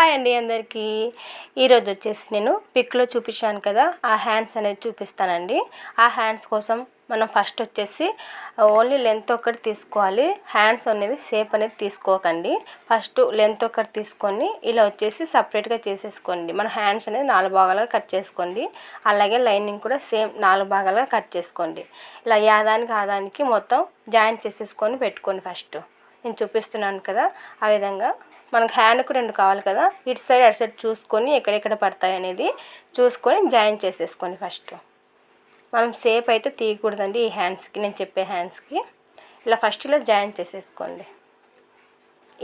Hi అండి అందరికీ. ఈరోజు వచ్చేసి నేను పిక్లో చూపించాను కదా ఆ హ్యాండ్స్ అనేది చూపిస్తానండి. ఆ హ్యాండ్స్ కోసం మనం ఫస్ట్ వచ్చేసి ఓన్లీ లెంత్ ఒకటి తీసుకోవాలి. హ్యాండ్స్ అనేది షేప్ అనేది తీసుకోకండి. ఫస్ట్ లెంత్ ఒకటి తీసుకొని ఇలా వచ్చేసి సపరేట్గా చేసేసుకోండి. మన హ్యాండ్స్ అనేది నాలుగు భాగాలుగా కట్ చేసుకోండి. అలాగే లైనింగ్ కూడా సేమ్ నాలుగు భాగాలుగా కట్ చేసుకోండి. ఇలా యాదానికి ఆదానికి మొత్తం జాయింట్ చేసేసుకొని పెట్టుకోండి ఫస్ట్. నేను చూపిస్తున్నాను కదా ఆ విధంగా మనకు హ్యాండ్కు రెండు కావాలి కదా ఇటు సైడ్ అటు సైడ్ చూసుకొని ఎక్కడెక్కడ పడతాయి అనేది చూసుకొని జాయిన్ చేసేసుకోండి ఫస్ట్. మనం సేప్ అయితే తీయకూడదండి ఈ హ్యాండ్స్కి నేను చెప్పే హ్యాండ్స్కి. ఇలా ఫస్ట్ ఇలా జాయిన్ చేసేసుకోండి.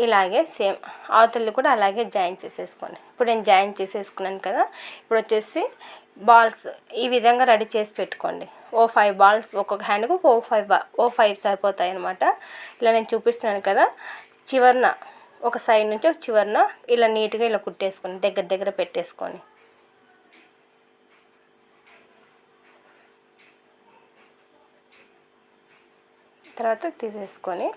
ఇలాగే సేమ్ అవతల్ని కూడా అలాగే జాయిన్ చేసేసుకోండి. ఇప్పుడు నేను జాయిన్ చేసేసుకున్నాను కదా ఇప్పుడు వచ్చేసి బాల్స్ ఈ విధంగా రెడీ చేసి పెట్టుకోండి. ఓ ఫైవ్ బాల్స్ ఒక్కొక్క హ్యాండ్కు ఓ ఫైవ్ ఓ ఫైవ్ సరిపోతాయి అనమాట ఇలా నేను చూపిస్తున్నాను కదా చివరిన ఒక సైడ్ నుంచి ఒక చివరిన ఇలా నీట్గా ఇలా కుట్టేసుకొని దగ్గర దగ్గర పెట్టేసుకొని. తర్వాత తీసేసుకొని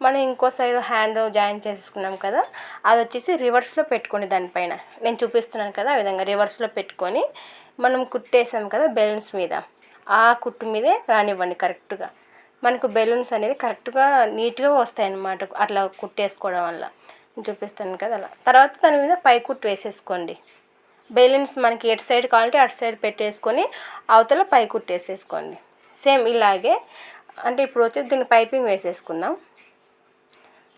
మనం ఇంకో సైడ్ హ్యాండ్ జాయిన్ చేసుకున్నాం కదా అది వచ్చేసి రివర్స్లో పెట్టుకోండి దానిపైన. నేను చూపిస్తున్నాను కదా ఆ విధంగా రివర్స్లో పెట్టుకొని మనం కుట్టేసాం కదా బెలూన్స్ మీద ఆ కుట్టు మీదే రానివ్వండి కరెక్ట్గా. మనకు బెలూన్స్ అనేది కరెక్ట్గా నీట్గా వస్తాయి అన్నమాట అట్లా కుట్టేసుకోవడం వల్ల. చూపిస్తాను కదా అలా. తర్వాత దాని మీద పై కుట్టు వేసేసుకోండి. బెలూన్స్ మనకి ఎటు సైడ్ కావాలంటే అటు సైడ్ పెట్టేసుకొని అవతల పై కుట్టు వేసేసుకోండి. సేమ్ ఇలాగే అంటే ఇప్పుడు వచ్చేసి దీన్ని పైపింగ్ వేసేసుకుందాం.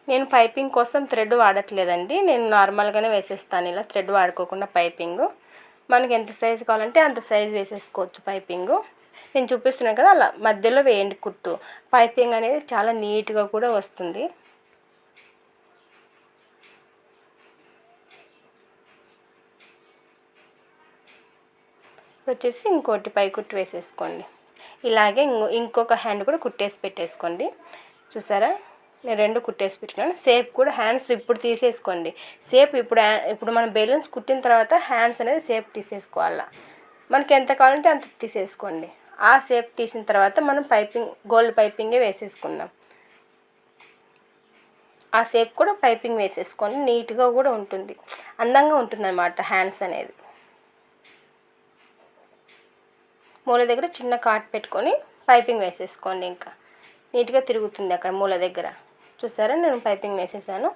నేను పైపింగ్ కోసం థ్రెడ్ వాడట్లేదండి. నేను నార్మల్గానే వేసేస్తాను. ఇలా థ్రెడ్ వాడుకోకుండా పైపింగ్. మనకి ఎంత సైజు కావాలంటే అంత సైజు వేసేసుకోవచ్చు పైపింగు. నేను చూపిస్తున్నాను కదా అలా మధ్యలో వేయండి కుట్టు. పైపింగ్ అనేది చాలా నీట్గా కూడా వస్తుంది. వచ్చేసి ఇంకోటి పై కుట్టు వేసేసుకోండి. ఇలాగే ఇంకొక హ్యాండ్ కూడా కుట్టేసి పెట్టేసుకోండి. చూసారా? నేను రెండు కుట్టేసి పెట్టుకున్నాను. సేప్ కూడా హ్యాండ్స్ ఇప్పుడు తీసేసుకోండి. సేప్ ఇప్పుడు ఇప్పుడు మనం బెలూన్స్ కుట్టిన తర్వాత హ్యాండ్స్ అనేది సేప్ తీసేసుకోవాలా? మనకి ఎంత కావాలంటే అంత తీసేసుకోండి. ఆ సేప్ తీసిన తర్వాత మనం పైపింగ్ గోల్డ్ పైపింగే వేసేసుకుందాం. ఆ సేప్ కూడా పైపింగ్ వేసేసుకొని నీట్గా కూడా ఉంటుంది. అందంగా ఉంటుంది అన్నమాట హ్యాండ్స్ అనేది. మూల దగ్గర చిన్న కాట్ పెట్టుకొని పైపింగ్ వేసేసుకోండి ఇంకా. నీట్గా తిరుగుతుంది అక్కడ మూల దగ్గర. చూసారా? నేను పైపింగ్ వేసేసాను.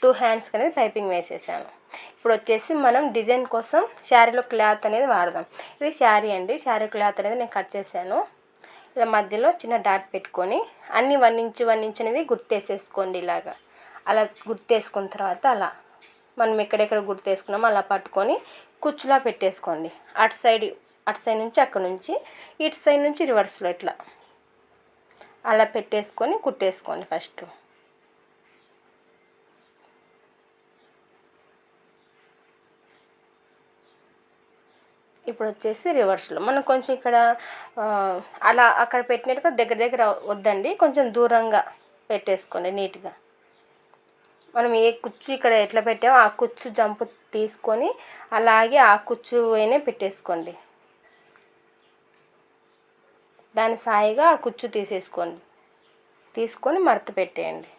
టూ హ్యాండ్స్కి అనేది పైపింగ్ వేసేసాను. ఇప్పుడు వచ్చేసి మనం డిజైన్ కోసం శారీలో క్లాత్ అనేది వాడదాం. ఇది శారీ అండి. శారీ క్లాత్ అనేది నేను కట్ చేశాను. ఇలా మధ్యలో చిన్న డాట్ పెట్టుకొని అన్ని వన్ ఇంచు వన్ ఇంచు అనేది గుర్తేసేసుకోండి ఇలాగా. అలా గుర్తేసుకున్న తర్వాత అలా. మనం ఎక్కడెక్కడ గుర్తేసుకున్నామో అలా పట్టుకొని కుచ్చులా పెట్టేసుకోండి. అటు సైడ్ అటు సైడ్ నుంచి అక్కడ నుంచి ఇటు సైడ్ నుంచి రివర్స్లో ఇట్లా. అలా పెట్టేసుకొని కుట్టేసుకోండి ఫస్ట్. ఇప్పుడు వచ్చేసి రివర్స్లో మనం కొంచెం ఇక్కడ అలా అక్కడ పెట్టినట్టుగా దగ్గర దగ్గర వద్దండి. కొంచెం దూరంగా పెట్టేసుకోండి నీట్గా. మనం ఏ కుచ్చు ఇక్కడ ఎట్లా పెట్టామో ఆ కుచ్చు జంపు తీసుకొని అలాగే ఆ కుచ్చు అయినా పెట్టేసుకోండి. దాని సాయిగా ఆ కుచ్చు తీసేసుకోండి. తీసుకొని మడత పెట్టేయండి.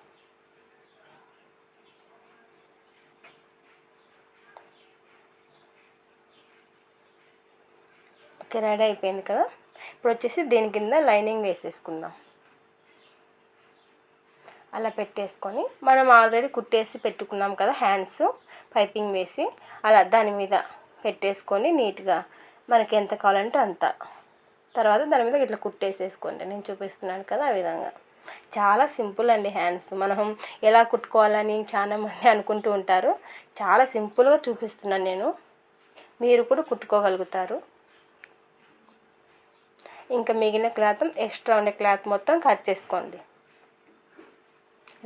ఓకే రెడీ అయిపోయింది కదా? ఇప్పుడు వచ్చేసి దీని కింద లైనింగ్ వేసేసుకుందాం. అలా పెట్టేసుకొని మనం ఆల్రెడీ కుట్టేసి పెట్టుకున్నాం కదా హ్యాండ్స్ పైపింగ్ వేసి అలా దాని మీద పెట్టేసుకొని నీట్గా మనకి ఎంత కావాలంటే అంత. తర్వాత దాని మీద ఇట్లా కుట్టేసేసుకోండి. నేను చూపిస్తున్నాను కదా ఆ విధంగా. చాలా సింపుల్ అండి హ్యాండ్స్ మనం ఎలా కుట్టుకోవాలని చాలా మంది అనుకుంటూ ఉంటారు. చాలా సింపుల్గా చూపిస్తున్నాను నేను. మీరు కూడా కుట్టుకోగలుగుతారు. ఇంకా మిగిలిన క్లాత్ ఎక్స్ట్రా ఉండే క్లాత్ మొత్తం కట్ చేసుకోండి.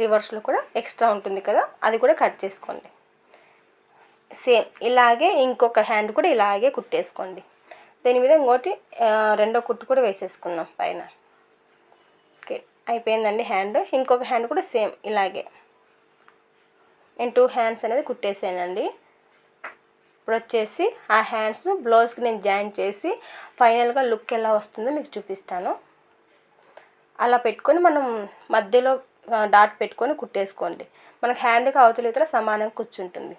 రివర్స్లో కూడా ఎక్స్ట్రా ఉంటుంది కదా అది కూడా కట్ చేసుకోండి. సేమ్ ఇలాగే ఇంకొక హ్యాండ్ కూడా ఇలాగే కుట్టేసుకోండి. దీని మీద ఇంకోటి రెండో కుట్టు కూడా వేసేసుకుందాం పైన. ఓకే అయిపోయిందండి హ్యాండ్. ఇంకొక హ్యాండ్ కూడా సేమ్ ఇలాగే. నేను టూ హ్యాండ్స్ అనేది కుట్టేసానండి. ఇప్పుడు వచ్చేసి ఆ హ్యాండ్స్ బ్లౌజ్కి నేను జాయిన్ చేసి ఫైనల్గా లుక్ ఎలా వస్తుందో మీకు చూపిస్తాను. అలా పెట్టుకొని మనం మధ్యలో డాట్ పెట్టుకొని కుట్టేసుకోండి. మనకు హ్యాండ్కి అవతల ఇతర సమానంగా కూర్చుంటుంది.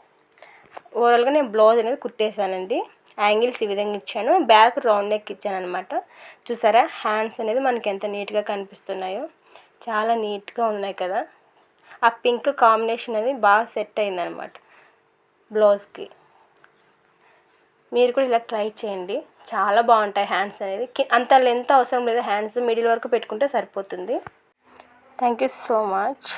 ఓవరాల్గా నేను బ్లౌజ్ అనేది కుట్టేశానండి. యాంగిల్స్ ఈ విధంగా ఇచ్చాను. బ్యాక్ రౌండ్ నెక్ ఇచ్చాను అనమాట చూసారా? హ్యాండ్స్ అనేది మనకి ఎంత నీట్గా కనిపిస్తున్నాయో. చాలా నీట్గా ఉన్నాయి కదా. ఆ పింక్ కాంబినేషన్ అనేది బాగా సెట్ అయిందనమాట బ్లౌజ్కి. మీరు కూడా ఇలా ట్రై చేయండి. చాలా బాగుంటాయి హ్యాండ్స్ అనేది. అంత లెంత్ అవసరం లేదు. హ్యాండ్స్ మిడిల్ వరకు పెట్టుకుంటే సరిపోతుంది. Thank you so much.